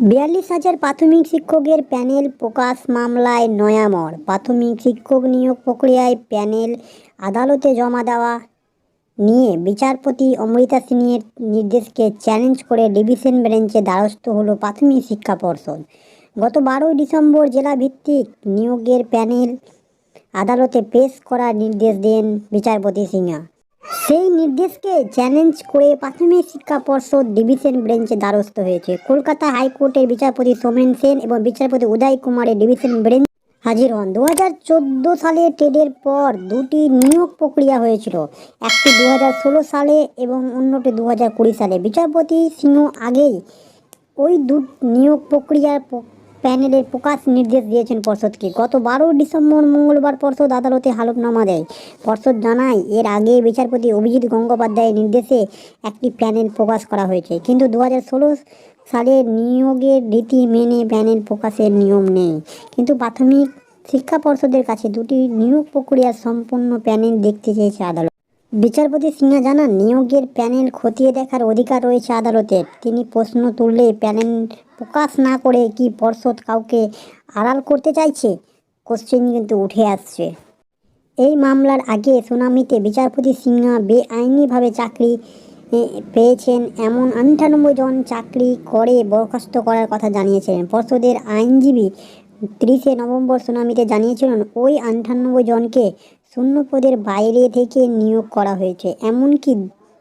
বিয়াল্লিশ হাজার প্রাথমিক শিক্ষকের প্যানেল প্রকাশ মামলায় নয়ামর। প্রাথমিক শিক্ষক নিয়োগ প্রক্রিয়ায় প্যানেল আদালতে জমা দেওয়া নিয়ে বিচারপতি অমৃতা সিংয়ের নির্দেশকে চ্যালেঞ্জ করে ডিভিশন বেঞ্চে দ্বারস্থ হলো প্রাথমিক শিক্ষা পর্ষদ। গত বারোই ডিসেম্বর জেলাভিত্তিক নিয়োগের প্যানেল আদালতে পেশ করার নির্দেশ দেন বিচারপতি সিংহা সেই নির্দেশকে চ্যালেঞ্জ করে প্রাথমিক শিক্ষা পর্ষদ ডিভিশন বেঞ্চে দ্বারস্থ হয়েছে। কলকাতা হাইকোর্টের বিচারপতি সোমেন সেন এবং বিচারপতি উদয় কুমারের ডিভিশন বেঞ্চ হাজির হন। দু হাজার চোদ্দ সালে টেডের পর দুটি নিয়োগ প্রক্রিয়া হয়েছিল। একটি দু হাজার ষোলো সালে এবং অন্যটি দু হাজার কুড়ি সালে। বিচারপতি সিংহ আগেই ওই দু, নিয়োগ প্রক্রিয়ার প্যানেলের প্রকাশ নির্দেশ দিয়েছেন পর্ষদকে। গত বারো ডিসেম্বর মঙ্গলবার পর্ষদ আদালতে হালফনামা দেয়। পর্ষদ জানায়, এর আগে বিচারপতি অভিজিৎ গঙ্গোপাধ্যায়ের নির্দেশে একটি প্যানেল প্রকাশ করা হয়েছে। কিন্তু দু সালের নিয়োগের রীতি মেনে প্যানেল প্রকাশের নিয়ম নেই। কিন্তু প্রাথমিক শিক্ষা পর্ষদের কাছে দুটি নিয়োগ প্রক্রিয়ার সম্পূর্ণ প্যানেল দেখতে চেয়েছে আদালত। বিচারপতি সিনহা জানান, নিয়োগের প্যানেল খতিয়ে দেখার অধিকার রয়েছে আদালতের তিনি প্রশ্ন তুললে প্যানেল প্রকাশ না করে কি পর্ষদ কাউকে আড়াল করতে চাইছে? কোশ্চেন কিন্তু উঠে আসছে। এই মামলার আগে সুনামিতে বিচারপতি সিনহা বেআইনিভাবে চাকরি পেয়েছেন এমন আটানব্বই জন চাকরি করে বরখাস্ত করার কথা জানিয়েছিলেন। পর্ষদের আইনজীবী তিরিশে নভেম্বর সুনামিতে জানিয়েছিলেন, ওই আটানব্বই জনকে শূন্য পদের বাইরে থেকে নিয়োগ করা হয়েছে। এমনকি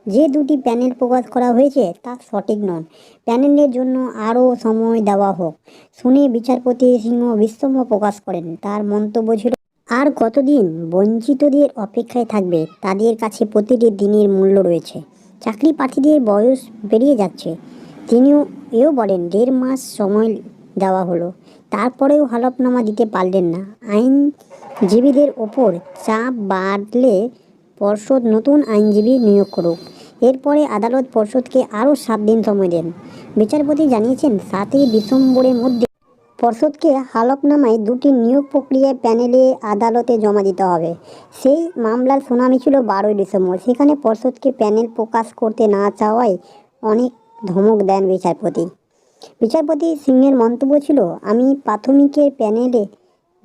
যে দুটি প্যানেল প্রকাশ করা হয়েছে, তা সঠিক নন প্যানেলের জন্য আরও সময় দেওয়া হোক। শুনে বিচারপতি সিংহ বিস্ময় প্রকাশ করেন। তার মন্তব্য ছিল, আর কতদিন বঞ্চিতদের অপেক্ষায় থাকবে? তাদের কাছে প্রতিটি দিনের মূল্য রয়েছে। চাকরি প্রার্থীদের বয়স বেরিয়ে যাচ্ছে। তিনিও এও বলেন, দেড় মাস সময় দেওয়া হলো। তারপরেও হলফনামা দিতে পারলেন না। আইনজীবীদের ওপর চাপ বাড়লে পর্ষদ নতুন আইনজীবী নিয়োগ করুক। এরপরে আদালত পর্ষদকে আরও সাত দিন সময় দেন। বিচারপতি জানিয়েছেন, সাতই ডিসেম্বরের মধ্যে পর্ষদকে হালফনামায় দুটি নিয়োগ প্রক্রিয়ায় প্যানেলে আদালতে জমা দিতে হবে। সেই মামলার শুনানি ছিল বারোই ডিসেম্বর। সেখানে পর্ষদকে প্যানেল প্রকাশ করতে না চাওয়ায় অনেক ধমক দেন বিচারপতি। বিচারপতি সিংহের মন্তব্য ছিল, আমি প্রাথমিকের প্যানেলে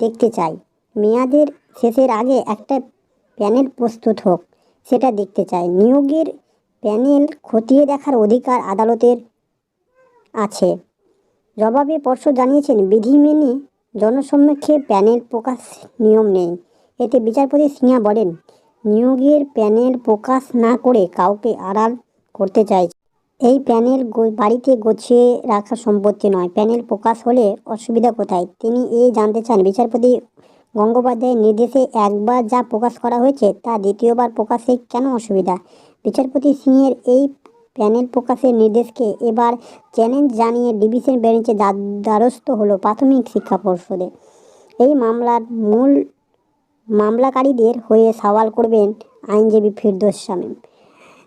দেখতে চাই। মেয়াদের শেষের আগে একটা প্যানেল প্রস্তুত হোক, সেটা দেখতে চাই। নিয়োগের প্যানেল খতিয়ে দেখার অধিকার আদালতের আছে। জবাবে পর্ষদ জানিয়েছেন, বিধি মেনে জনসম্মুখে প্যানেল প্রকাশ নিয়ম নেই। এতে বিচারপতি সিংহা বলেন, নিয়োগের প্যানেল প্রকাশ না করে কাউকে আড়াল করতে চাইছে। এই প্যানেল বাড়িতে গোছিয়ে রাখা সম্পত্তি নয়। প্যানেল প্রকাশ হলে অসুবিধা কোথায়? তিনি এই জানতে চান, বিচারপতি গঙ্গোপাধ্যায়ের নির্দেশে একবার যা প্রকাশ করা হয়েছে তা দ্বিতীয়বার প্রকাশে কেন অসুবিধা? বিচারপতি সিংয়ের এই প্যানেল প্রকাশের নির্দেশকে এবার চ্যালেঞ্জ জানিয়ে ডিভিশন বেঞ্চে দ্বা- দ্বারস্থ হলো প্রাথমিক শিক্ষা পর্ষদে। এই মামলার মূল মামলাকারীদের হয়ে সওয়াল করবেন আইনজীবী ফিরদোস শামীম।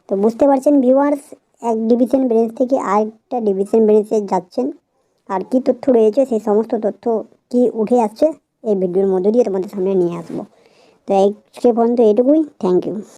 তো বুঝতে পারছেন ভিউয়ার্স এক ডিভিশন ব্রেঞ্চ থেকে আরেকটা ডিভিশন ব্রেঞ্চে যাচ্ছেন। আর কি তথ্য রয়েছে, সেই সমস্ত তথ্য কি উঠে আসছে, এই ভিডিওর মধ্য দিয়ে তোমাদের সামনে নিয়ে আসব। তো এই সে পর্যন্ত এটুকুই থ্যাংক ইউ